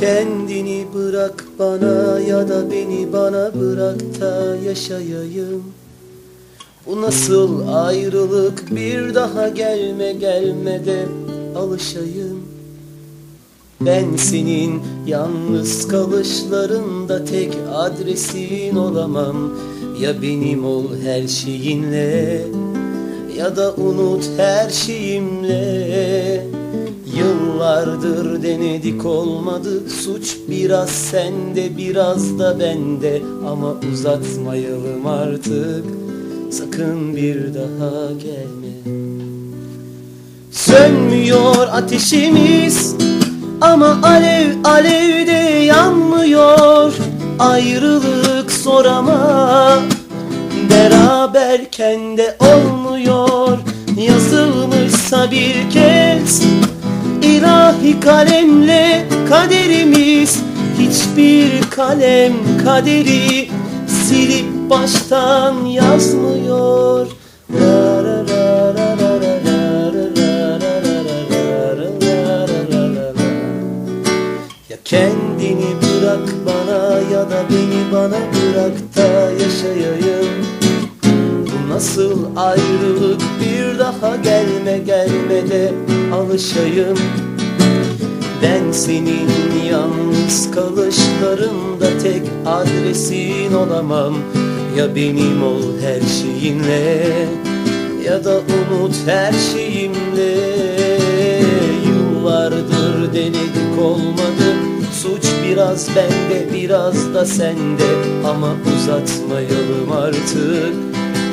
Kendini bırak bana ya da beni bana bırak da yaşayayım. Bu nasıl ayrılık? Bir daha gelme gelme de alışayım. Ben senin yalnız kalışlarında tek adresin olamam. Ya benim ol her şeyinle ya da unut her şeyimle Yıllardır denedik olmadı. Suç biraz sende biraz da bende. Ama uzatmayalım artık. Sakın bir daha gelme. Sönmüyor ateşimiz Ama alev alevde yanmıyor. Ayrılık zor ama Beraberken de olmuyor. Yazılmışsa bir kez Siyahi kalemle kaderimiz Hiçbir kalem kaderi Silip baştan yazmıyor la. Kendini bırak bana ya da beni bana bırak da yaşayayım Bu nasıl ayrılık bir daha gelme gelmede alışayım ben senin yalnız kalışlarında tek adresin olamam. Ya benim ol her şeyinle ya da unut her şeyimle. Yıllardır denedik olmadı Suç biraz bende biraz da sende. Ama uzatmayalım artık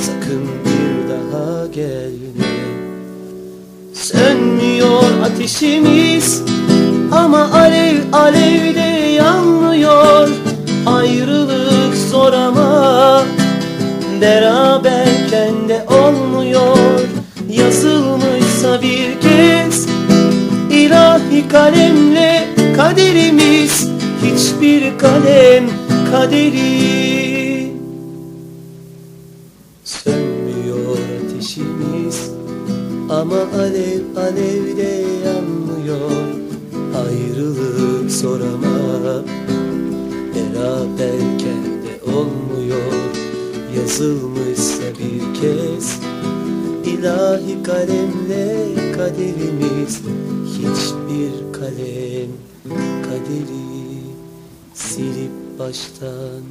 Sakın bir daha gelme. Sönmüyor ateşimiz Ama alev alevde yanmıyor. Ayrılık zor ama Beraberken de olmuyor. Yazılmışsa bir kez ilahi kalemle kaderimiz. Hiçbir kalem kaderi Sönmüyor ateşimiz. Ama alev alevde yanmıyor Ayrılık zor ama Beraberken de olmuyor. Yazılmışsa bir kez. İlahi kalemle kaderimiz. Hiçbir kalem kaderi silip baştan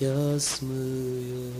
yazmıyor